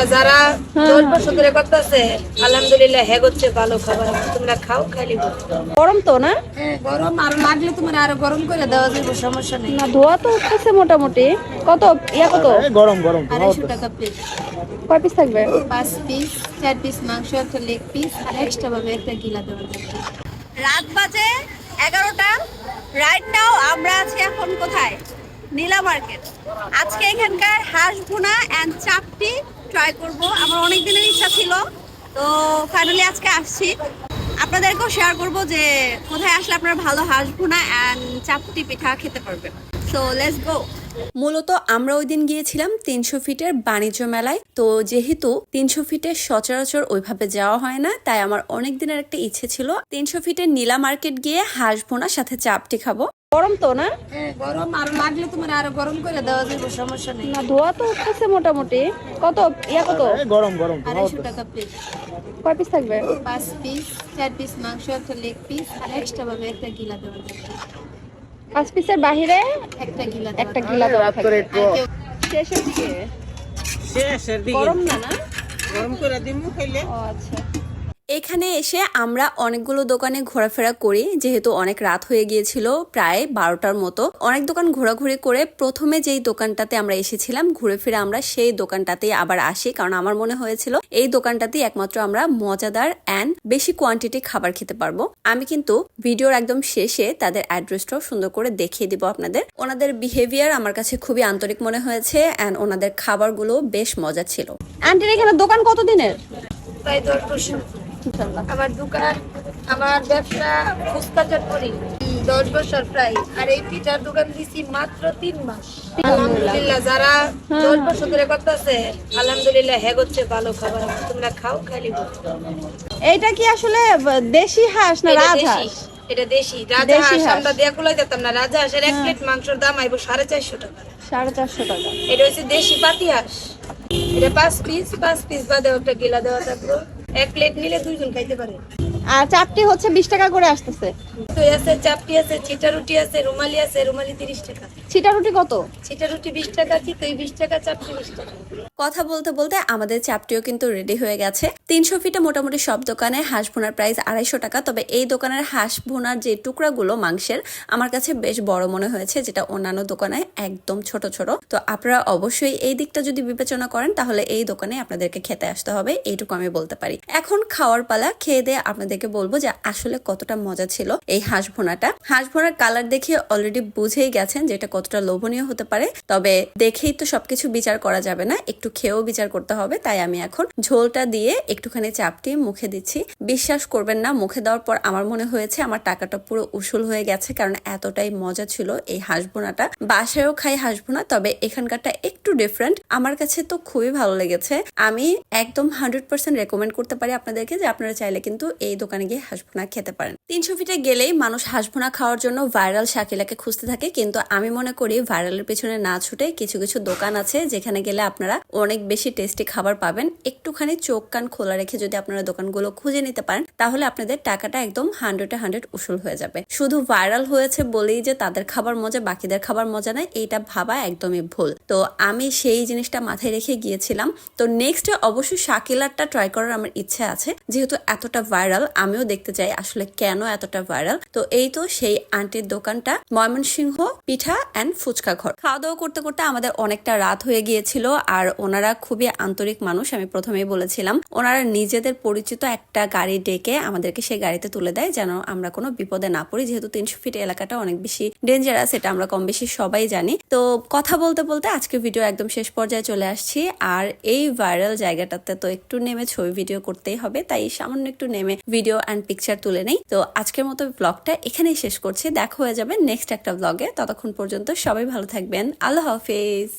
আলহামদুলিল্লাহ যারা বছর ধরে করতেছে আলহামদুলিল্লাহ হ্যাঁ হচ্ছে ভালো খাবার তোমরা খাও খাইলে গরম তো না? হ্যাঁ গরম আর লাগলে তোমার আরও গরম করে দেওয়া যাবে সমস্যা নেই। না ধোয়া তো উঠতেছে মোটামুটি। কত? ইয়া কত? গরম গরম আড়াইশো টাকা প্লেট কয় পিস থাকবে? পাঁচ পিস চার পিস মাংস একটা লেগ পিস আর এক্সট্রা ভাবে একটা গিলা দেওয়া রাত বাজে এগারোটা। রাইট নাও আমরা আছি এখন কোথায়? নীলা মার্কেট। আজকে এখানকার হাঁস ভুনা অ্যান্ড চাপটি ট্রাই করব। আমার অনেক দিনের ইচ্ছা ছিল, তো ফাইনালি আজকে আসছি। আপনাদেরকেও শেয়ার করব যে কোথায় আসলে আপনারা ভালো হাঁস ভুনা অ্যান্ড চাপটি পিঠা খেতে পারবেন। সো লেটস গো মূলত আমরা ওই দিন গিয়েছিলাম তিনশো ফিটের বাণিজ্য মেলায়। তো যেহেতু তিনশো ফিটের সচরাচর ওইভাবে যাওয়া হয় না তাই আমার অনেক দিনের একটা ইচ্ছে ছিল তিনশো ফিটের নীলা মার্কেট গিয়ে হাঁস ভোনা সাথে চাপটি খাব। গরম তো না? হ্যাঁ গরম। আর লাগলে তোমার আরও গরম করে দেওয়া যাবে সমস্যা নেই। না ধোয়া তো উঠতেছে মোটামুটি। কত? ইয়া কত? গরম গরম আড়াইশো টাকা প্লেট কয় পিস থাকবে? পাঁচ পিস চার পিস মাংস একটা লেগ পিস আর এক্সট্রা ভাবে একটা গিলা দেওয়া যাবে পাঁচ পিসের বাহিরে একটা গিলা একটা গিলা দেওয়া থাকবে শেষের দিকে? শেষের দিকে। গরম না না? গরম করে দিমু খাইলে। ও আচ্ছা। এখানে এসে আমরা অনেকগুলো দোকানে ঘোরাফেরা করি, যেহেতু অনেক রাত হয়ে গিয়েছিল, প্রায় বারোটার মতো। অনেক দোকান ঘোরাঘুরি করে প্রথমে যেই দোকানটাতে আমরা এসেছিলাম ঘুরে ফিরে আমরা সেই দোকানটাতেই আবার আসি। কারণ আমার মনে হয়েছিল, এই দোকানটাতেই একমাত্র আমরা মজাদার অ্যান্ড বেশি কোয়ান্টিটি খাবার খেতে পারব। আমি কিন্তু ভিডিওর একদম শেষে তাদের অ্যাড্রেসটাও সুন্দর করে দেখিয়ে দিব আপনাদের। ওনাদের বিহেভিয়ার আমার কাছে খুবই আন্তরিক মনে হয়েছে অ্যান্ড ওনাদের খাবারগুলো বেশ মজা ছিল। আন্টির এখানে দোকান কতদিনের? প্রায় দশ বছর। আমার দোকান আমার ব্যবসা ফুচকা চটপড়ি দশ বছর প্রায়। আর এই পিঠার দোকান দিছি মাত্র তিন মাস। আলহামদুলিল্লাহ যারা দশ বছর ধরে করতেছে আলহামদুলিল্লাহ হ্যাঁ হচ্ছে ভালো খাবার তোমরা খাও বুঝবে। এইটা কি আসলে দেশি হাঁস না এটা রাজ হাঁস? এটা দেশি। রাজা হাঁস। আমরা দেয়াকুলাই যেতাম না রাজা হাঁসের এক প্লেট মাংসের দাম আইবো সাড়ে চারশো টাকা। সাড়ে চারশো টাকা। এটা হচ্ছে দেশি পাতি হাঁস। এটা পাঁচ পিস পাঁচ পিস বাদে একটা গিলা দেওয়া থাকল এক প্লেট নিলে দুইজন খাইতে পারে। আর চাপটি হচ্ছে বিশ টাকা করে আসতেছে। আছে চাপটি আছে চিটা রুটি আছে রুমালি আছে রুমালি তিরিশ টাকা। ছিটা রুটি কত? চিটা রুটি বিশ টাকা চিতই বিশ টাকা চাপটি বিশ টাকা? কথা বলতে বলতে আমাদের চাপটিও কিন্তু রেডি হয়ে গেছে। তিনশো ফিটে মোটামুটি সব দোকানে হাঁস ভুনার প্রাইস আড়াইশো টাকা তবে এই দোকানের হাঁস ভুনার যে টুকরাগুলো মাংসের আমার কাছে বেশ বড় মনে হয়েছে যেটা অন্যান্য দোকানে একদম ছোট ছোট। তো আপনারা অবশ্যই এই দিকটা যদি বিবেচনা করেন তাহলে এই দোকানে আপনাদেরকে খেতে আসতে হবে এইটুকু আমি বলতে পারি। এখন খাওয়ার পালা খেয়ে দিয়ে আপনাদেরকে বলব যে আসলে কতটা মজা ছিল এই হাঁস ভুনাটা হাঁস ভুনার কালার দেখে অলরেডি বুঝেই গেছেন যে এটা কতটা লোভনীয় হতে পারে। তবে দেখেই তো সবকিছু বিচার করা যাবে না, একটু খেয়েও বিচার করতে হবে। তাই আমি এখন ঝোলটা দিয়ে একটুখানি চাপটি মুখে দিচ্ছি। বিশ্বাস করবেন না, মুখে দেওয়ার পর আমার মনে হয়েছে আমার টাকাটা পুরো উসুল হয়ে গেছে, কারণ এতটাই মজা ছিল এই হাঁসবোনাটা বাসায়ও খাই হাঁসবোনা তবে এখানকারটা একটু ডিফারেন্ট আমার কাছে তো খুবই ভালো লেগেছে। আমি একদম হান্ড্রেড পার্সেন্ট রেকমেন্ড করতে পারি আপনাদেরকে যে আপনারা চাইলে কিন্তু এই দোকানে গিয়ে হাঁসভোনা খেতে পারেন। তিনশো ফিটে গেলেই মানুষ হাঁসভোনা খাওয়ার জন্য ভাইরাল শাকিলাকে খুঁজতে থাকে, কিন্তু আমি মনে করি ভাইরালের পেছনে না ছুটে কিছু কিছু দোকান আছে যেখানে গেলে আপনারা অনেক বেশি টেস্টি খাবার পাবেন। একটুখানি চোখ কান খোলা রেখে যদি আপনারা দোকানগুলো খুঁজে নিতে পারেন, তাহলে আপনাদের টাকাটা একদম হান্ড্রেডে হান্ড্রেড উসুল হয়ে যাবে। শুধু ভাইরাল হয়েছে বলেই যে তাদের খাবার মজা, বাকিদের খাবার মজা নয়, এইটা ভাবা একদমই ভুল। তো আমি সেই জিনিসটা মাথায় রেখে গিয়েছিলাম। তো নেক্সট অবশ্যই শাকিলারটা ট্রাই করার আমার ইচ্ছে আছে, যেহেতু এতটা ভাইরাল আমিও দেখতে চাই আসলে কেন এতটা ভাইরাল। তো এই তো সেই আন্টির দোকানটা, ময়মনসিংহ পিঠা অ্যান্ড ফুচকা ঘর। খাওয়া দাওয়া করতে করতে আমাদের অনেকটা রাত হয়ে গিয়েছিল আর ওনারা খুবই আন্তরিক মানুষ, আমি প্রথমেই বলেছিলাম। ওনারা নিজেদের পরিচিত একটা গাড়ি ডেকে আমাদেরকে সেই গাড়িতে তুলে দেয় যেন আমরা কোনো বিপদে না পড়ি। যেহেতু তিনশো ফিট এলাকাটা অনেক বেশি ডেঞ্জারাস এটা আমরা কম বেশি সবাই জানি। তো কথা বলতে বলতে আজকে ভিডিও একদম শেষ পর্যায়ে চলে আসছি আর এই ভাইরাল জায়গাটাতে তো একটু নেমে ছবি ভিডিও করতেই হবে, তাই সামান্য একটু নেমে ভিডিও অ্যান্ড পিকচার তুলে নেই। তো আজকের মতো ব্লগটা এখানেই শেষ করছি। দেখা হয়ে যাবে নেক্সট একটা ব্লগে ততক্ষণ পর্যন্ত সবাই ভালো থাকবেন। আল্লাহ হাফিজ।